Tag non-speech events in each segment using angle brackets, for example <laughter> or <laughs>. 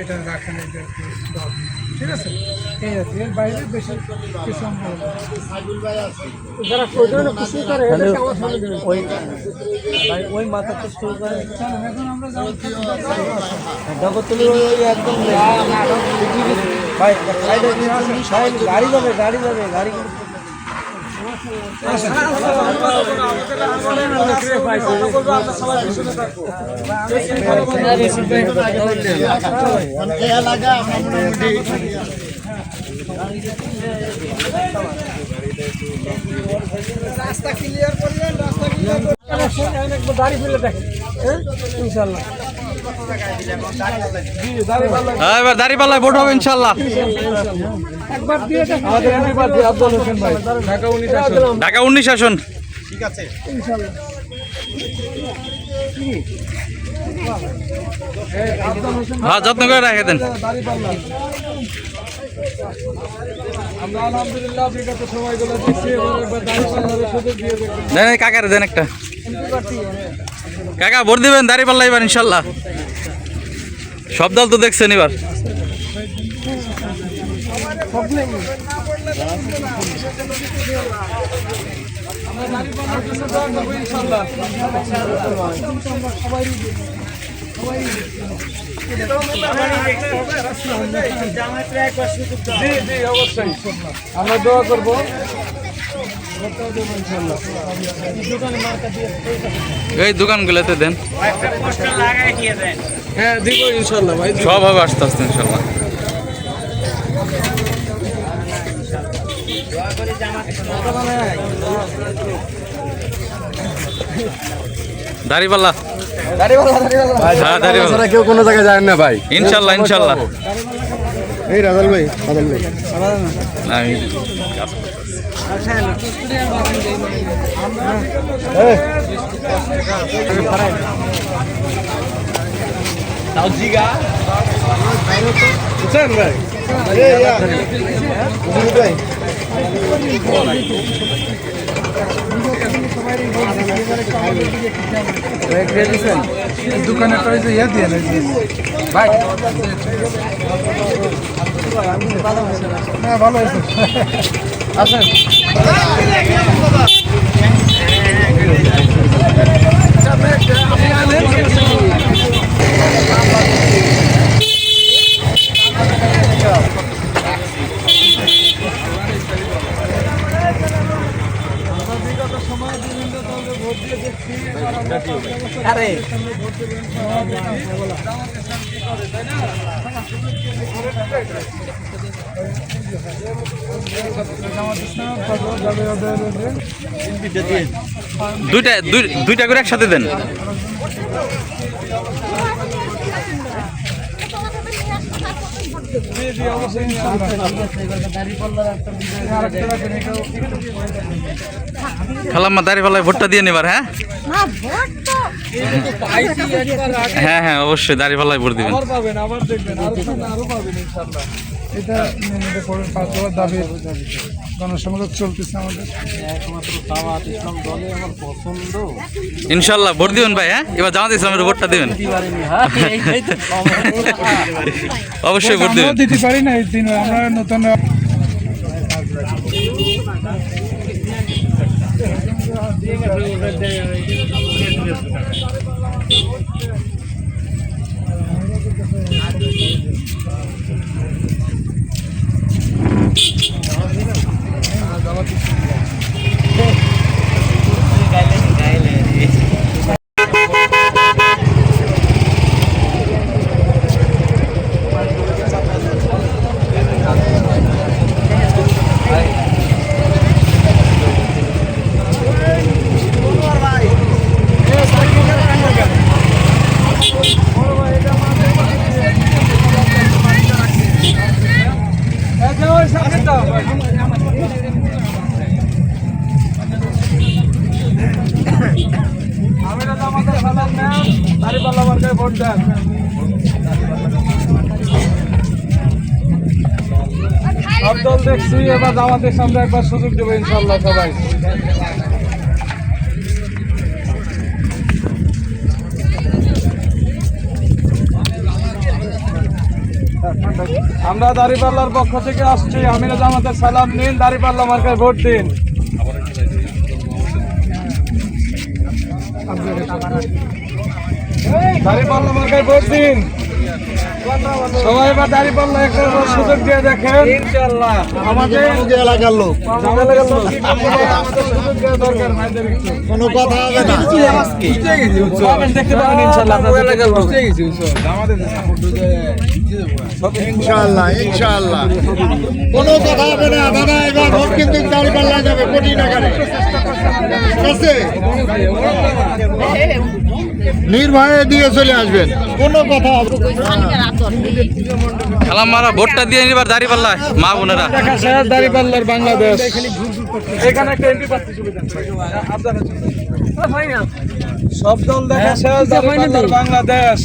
এটা রাখেন ঠিক আছে? এই আছে এর বাইরে বেশি কিছু। যারা প্রয়োজনে খুশি করে ওই ভাই ওই মাথা তো শুরু করে এখন আমরা ওই ওই একদম ভাই সাইডে গাড়ি যাবে গাড়ি যাবে গাড়ি রাস্তা ক্লিয়ার করলেন রাস্তা ক্লিয়ার করলেন। দাড়ি ফেলে দেখেন। হ্যাঁ? ইনশাল্লাহ হ্যাঁ এবার দাড়ি পাল্লায় ভোট হবে ইনশাল্লাহ। ঢাকা উনিশ আসন। হ্যাঁ যত্ন করে রেখে দেন। দেন কাকারে, দেন একটা। কাকা, ভোট দিবেন, দাড়ি পাল্লা এবার ইনশাল্লাহ। সব দল তো দেখছেন এবার। আমরা দোয়া করব। এই দোকানগুলোতে দেন। হ্যাঁ দিব ইনশাল্লাহ ভাই সব হবে আস্তে আস্তে ইনশাল্লাহ। দাড়ি হ্যাঁ কেউ কোনো জায়গায় যায় না ভাই। ইনশাল্লাহ ইনশাল্লাহ। এই রাজাল ভাই রাজাল ভাই। আমি দোকানে তো যে ইয়ে দিয়ে ভাই হ্যাঁ ভালো আছে আসেন আরে দুইটা দুই- দুইটা করে একসাথে দেন। খালাম্মা দাড়ি পাল্লায় ভোটটা দিয়ে নেবার হ্যাঁ? হ্যাঁ হ্যাঁ অবশ্যই দাড়ি পাল্লায় ভোট দিবেন। এটা মেনে পাঁচ দাবি। গণসংযোগ চলতেছে আমাদের। একমাত্র দাওয়াত ইসলাম দলে আমার পছন্দ। ইনশাল্লাহ ভোট দিবেন ভাই হ্যাঁ? এবার জামাত ইসলামের ভোটটা দিবেন। হ্যাঁ। <laughs> অবশ্যই ভোট দিবেন। দিতে পারি না এই দিন আমরা নতুন জামাতের সালাম নেন দাঁড়িপাল্লা মার্কায় ভোট দেন সব দল জামাতের সামনে একবার সুযোগ দেবো ইনশাল্লাহ সবাই। আমরা দাঁড়িপাল্লার পক্ষ থেকে আসছি। আমিরা জামাতের সালাম নিন, দাঁড়িপাল্লা মার্কায় ভোট দিন। দাঁড়িপাল্লা মার্কায় ভোট দিন। সবাই একটা সুযোগ দিয়ে দেখেন। ইনশাআল্লাহ। আমাদের এলাকার লোক। আমাদের সুযোগ দেওয়া দরকার ভাইদের কোনো কথা হবে না। দেখতে পাবেন ইনশাআল্লাহ আপনাদের ইনশাআল্লাহ ইনশাআল্লাহ। কোনো কথা হবে না। দাদা এবার ভোট কিন্তু দাঁড়িপাল্লা যাবে কোটি ঠিক আছে? নির্ভয়ে দিয়ে চলে আসবেন। কোনো কথা মারা ভোটটা দিয়ে নিবার দাড়ি পাল্লায় মা বোনেরা। দাঁড়িপাল্লার বাংলাদেশ। এখানে একটা এমপি সুবিধা সব দল দেখা শেষ বাংলাদেশ।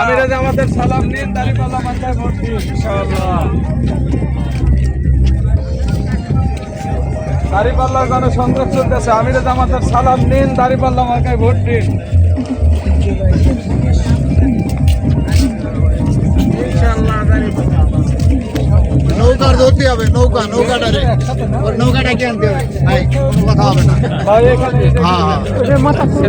আমিরা আমাদের সালাম নিন দাঁড়িপাল্লা মাথায় ভোট দিন ইনশাআল্লাহ। দাঁড়িপাল্লার গানে সংগ্রাম চলতেছে। আমিরা আমাদের সালাম নিন দাঁড়িপাল্লা মাথায় ভোট দিন নৌকার ধরতে হবে নৌকা নৌকাটারে। ওর নৌকাটাকে আনতে হবে? ভাই কোনো কথা হবে না। ভাই এখানে হ্যাঁ হ্যাঁ।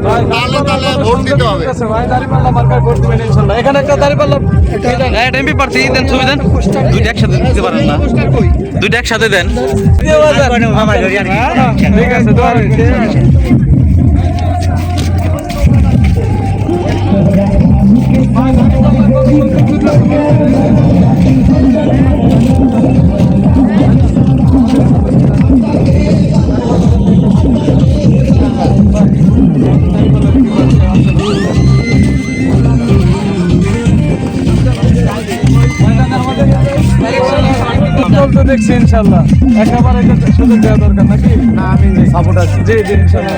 ভাই তাহলে তাহলে ভোট দিতে হবে। আছে ভাই দাঁড়িপাল্লা মার্কায় ভোট দিবেন ইনশাআল্লাহ এখানে একটা দাঁড়িপাল্লা একটা এমপি প্রার্থী দেন ছবি দেন। দুইটা একসাথে দিতে পারেন না। দুইটা একসাথে দেন। ঠিক আছে দেখছি ইনশাল্লাহ একেবারে এটা সুযোগ দেওয়া দরকার নাকি? না আমি সাপোর্ট আছি। জি জি ইনশাল্লাহ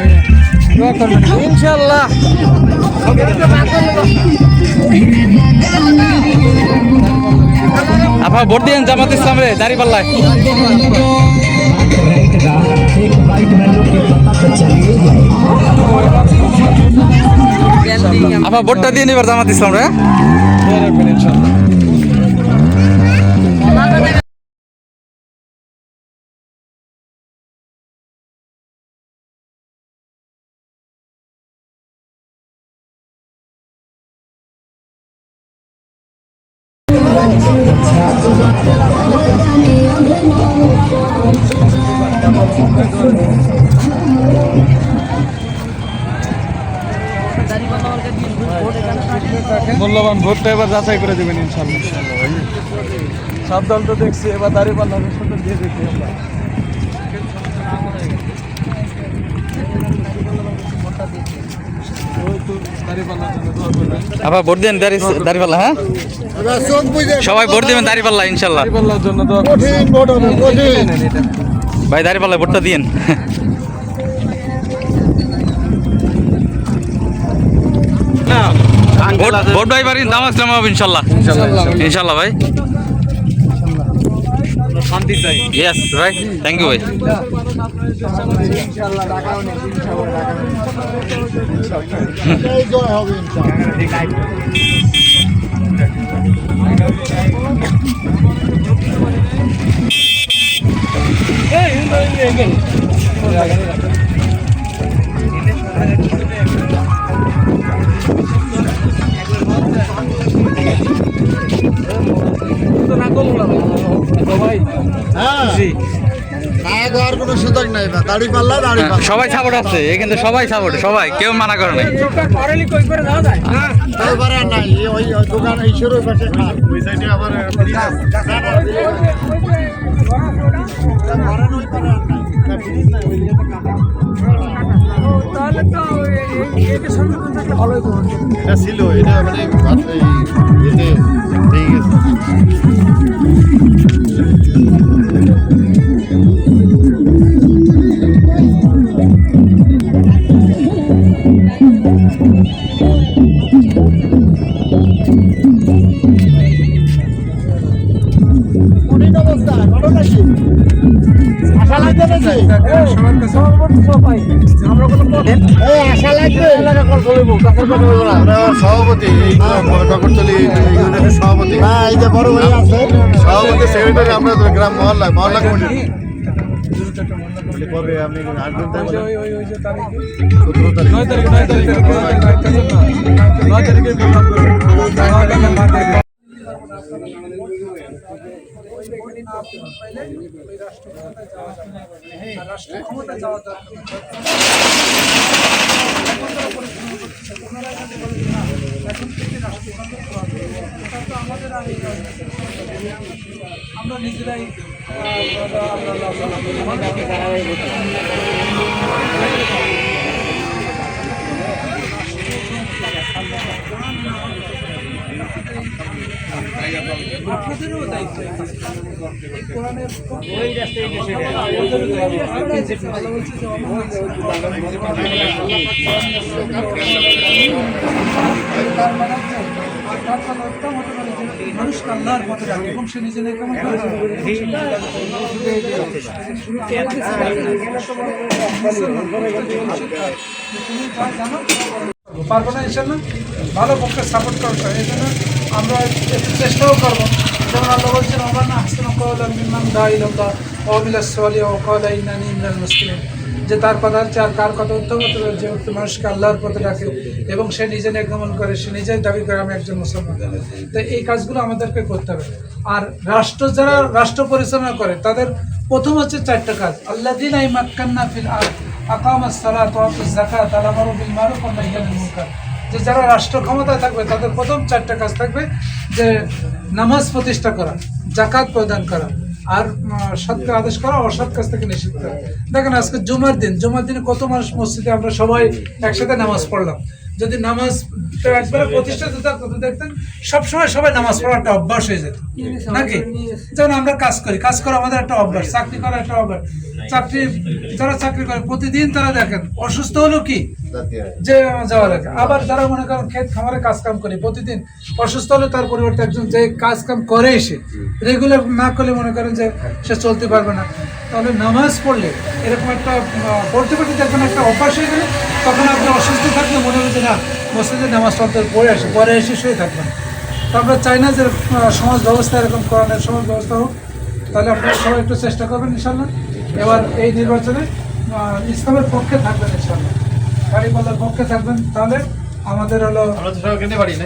দোয়া করবেন। ইনশাল্লাহ আপা ভোট দিয়েন জামাত ইসলাম রে দাড়ি পাল্লায়। আপা ভোটটা দিয়ে নিবার জামাত ইসলাম রে। মূল্যবান ভোটটা এবার যাচাই করে দেবেন ইনশাল্লাহ সব দল তো দেখছি, এবার দাঁড়িয়ে পাল্লা দিয়ে দেখি আমরা। আপা ভোট দেন দাড়ি দাড়ি হ্যাঁ? সবাই ভোট দিবেন দাড়ি পাল্লা ইনশাল্লাহ। ভাই দাড়ি পাল্লায় ভোটটা দিয়েন। ভোট ভাই পারি দাম আসলাম ইনশাল্লাহ। ইনশাল্লাহ ভাই। শান্তি চাই। ইয়েস ভাই। থ্যাংক ইউ ভাই এই। সবাই সাপোর্ট আছে এ কিন্তু সবাই সাপোর্ট সবাই কেউ মানা করে নাই। এই ওই ওই দোকান সভাপতি সভাপতি সভাপতি সেক্রেটারি আমরা গ্রাম মহল্লা মহল্লা কমিটি কবে আপনি আসবেন সতেরো তারিখ নয় তারিখ নয় তারিখ নয় তারিখ নয় তারিখে প্রোগ্রাম করব নয় তারিখে মাঠে রাষ্ট্র ক্ষমতা যাওয়া দরকার এখন থেকে রাষ্ট্র যাবে। তো আমাদের আর এই রাজনীতি। আমরা দায়িত্ব এই নিজে কেমন পারব না ইনশাল্লাহ ভালো পক্ষে সাপোর্ট করতে এই জন্য আমরা চেষ্টাও করব। যেমন আল্লাহ বলছেন আমার না হাসান সালিহ ওয়া ক্বালা ইন্নানি যে তার কথা হচ্ছে আর কার কথা পারে? যে মানুষকে আল্লাহর পথে রাখে এবং সে নিজে নির্গমন করে, সে নিজেই দাবি করে, আমি একজন মুসলমান। তো এই কাজগুলো আমাদেরকে করতে হবে। আর রাষ্ট্র যারা রাষ্ট্র পরিচালনা করে, তাদের প্রথম হচ্ছে চারটা কাজ। আল্লাহ দিন আই মাক্কান্না ফিল আকাম সালাত জাকাত আল আমারু বিল মারুফ নাহই মুনকার। যে যারা রাষ্ট্র ক্ষমতায় থাকবে তাদের প্রথম চারটা কাজ থাকবে যে নামাজ প্রতিষ্ঠা করা জাকাত প্রদান করা আর সৎকে আদেশ করা অসৎ কাজ থেকে নিষিদ্ধ করা। দেখেন আজকে জুমার দিন জুমার দিনে কত মানুষ মসজিদে আমরা সবাই একসাথে নামাজ পড়লাম। যদি নামাজ একবারে প্রতিষ্ঠিত থাকতো দেখতেন সবসময় সবাই নামাজ পড়ার একটা অভ্যাস হয়ে যেত। নাকি? যেমন আমরা কাজ করি কাজ করা আমাদের একটা অভ্যাস চাকরি করা একটা অভ্যাস। চাকরি, যারা চাকরি করে, প্রতিদিন তারা দেখেন, অসুস্থ হলো কি? যে যাওয়া লাগে। আবার যারা মনে করেন ক্ষেত খামারে কাজ কাম করে, প্রতিদিন অসুস্থ হলে তার পরিবর্তে একজন যে কাজ কাম করে সে রেগুলার না করলে মনে করেন যে সে চলতে পারবে না। তাহলে নামাজ পড়লে এরকম একটা পড়তে পড়তে দেখবেন একটা অভ্যাস হয়ে গেলে তখন আপনি অসুস্থ থাকলে মনে হবে যে না, মসজিদে নামাজ পড়তে পড়ে আসে, পরে এসে শুয়ে থাকবেন আমরা চাই না যে সমাজ ব্যবস্থা এরকম করানোর, সমাজ ব্যবস্থা হোক। তাহলে আপনারা সবাই একটু চেষ্টা করবেন ইনশাল্লাহ এবার এই নির্বাচনে ইসলামের পক্ষে থাকবেন ইনশাল্লাহ গাড়িপাল্লার পক্ষে থাকবেন তাহলে আমাদের হলো আমরা তো সবাই কিনতে পারি না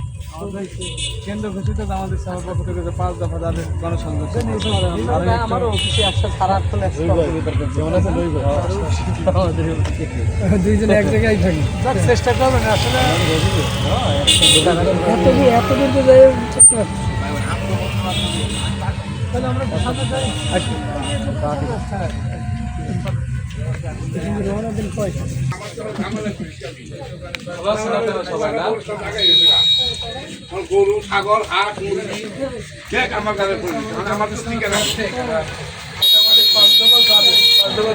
থাকুন কেন্দ্র ঘোষিত আমাদের সবার পক্ষ থেকে যে পাঁচ দফা যাদের গণসংযোগ আমারও অফিসে একশো সারা আটটা <laughs> দুইজনে এক জায়গায় থাকি। চেষ্টা করবেন আসলে এত দূর তো যাই? তাহলে আমরা গরু ছাগল হাঁস মুরগি দেখ আমার আমাদের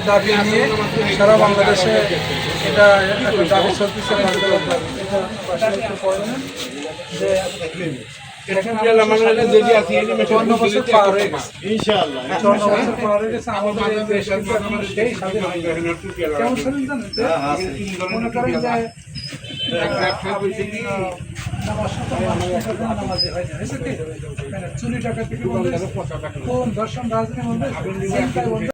দাবি নিয়ে সারা বাংলাদেশে এটা দাবি চলতেছে যে চুরি টাকা থেকে কোন দর্শন রাজনীতি